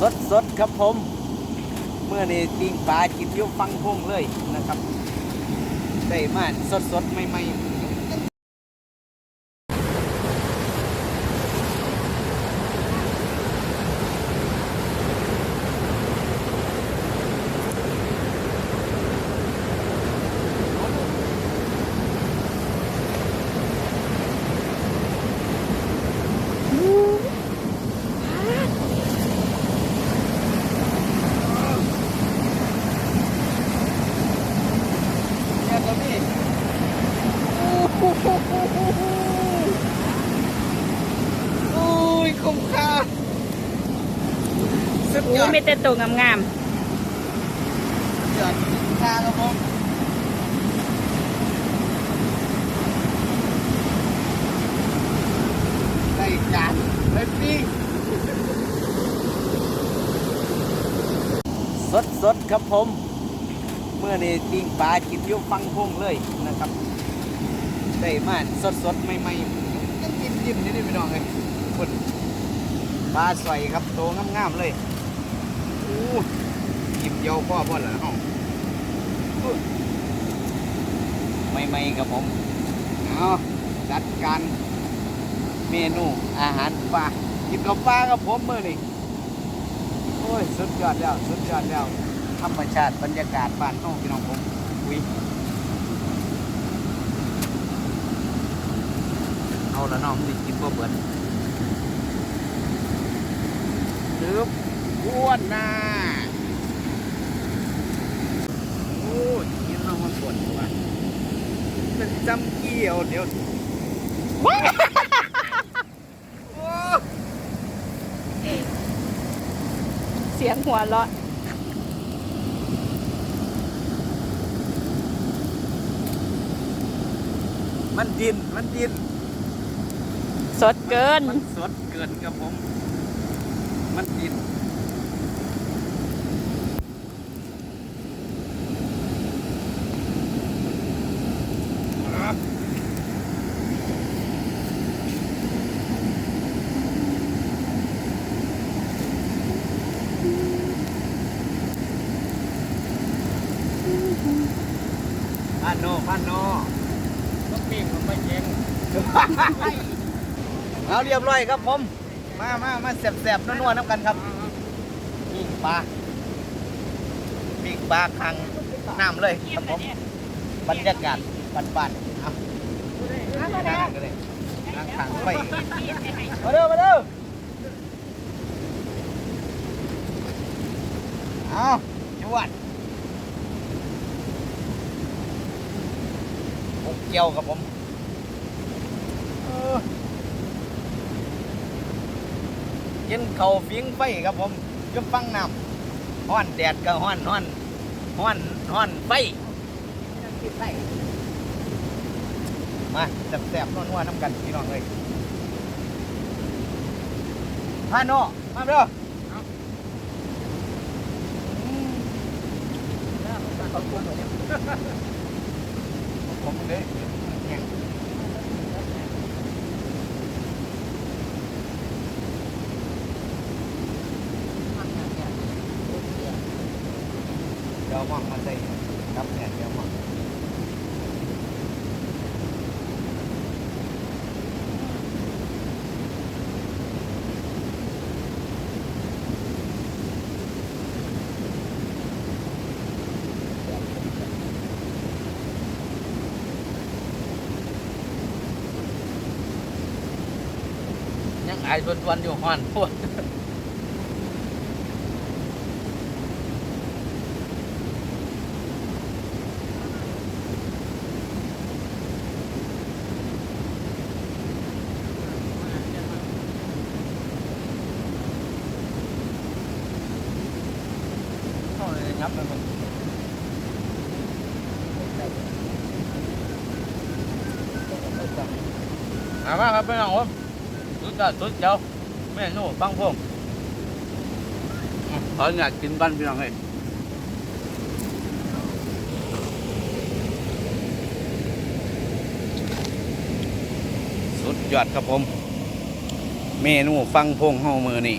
สดสดครับผม เมื่อนี้ปิงปลากินยุ่ฟังพุ่งเลยนะครับ ได้มากสดสม่ไม่ สุดยอู้อดมีแต่ตัวงามยอดค่าครับผมได้จานได้ปีสดสดๆครับผม เมื่อนี้ปิ้งปลากินอยุ่ฟังพุ่งเลยนะครับ ได้มาสดสดๆใหม่ๆยังยิ้มยิ้มๆนี่นี่พี่น้องเลยคนปลาสวยครับโตงามๆเลย อู้ยิ้มเยาพ่อพ่อเหรอเอ้าอู้ใหม่ๆครับผมเอาจัดการเมนูอาหารปลากินกับปลากับผมมื่อนี้โอ้ยสุดยอดแล้วสุดยอดแล้วธรรมชาติบรรยากาศบ้านน้องพี่น้องผมอุ้ยเอาละน้องสิกินบ่เบิดซึบ อ้วนหน้าโอ้ยกินแล้วมันปวดหัวเป็นจำเกี่ยวเดี๋ยวโอ้ๆเสียงหัวเราะมันดิน มันดิน สดเกิน มันสดเกินครับผม มันดิน พานโนพานโนต้องปิ้งมันไม่เย็นเอาเรียบร้อยครับผม มามามาแสบๆนัวๆน้ำกันครับปิ้งปลาปิ้งปลาคังน้ำเลยครับผม บรรยากาศบ้านๆเอานั่งกันเลยนั่งขังไปมาเด้อมาเด้อเอาจวดหก เกี่ยวครับผมเออกินข้าวฟิงไฟครับผมก็ฟังน้ำห้อนแดดก็ห้อนห้อนห้อนห้อนไฟมาแซ่บๆนัวๆน้ำกันพี่น้องเลยพาโนมาเด้อผมเลย เนี่ยเดี๋ยวมองมาใส่ครับเนี่ยเดี๋ยวมองยังไอายทวนๆอยู่ห่อนปวดเข้าเลยครับมันมามาครับพี่น้องผม สุดยอดสุดเจ้าเมนูฟังพงอืมขออยากกินบ้านพี่น้องเลยสุดยอดครับผม เมนูฟังพงเฮามือนี่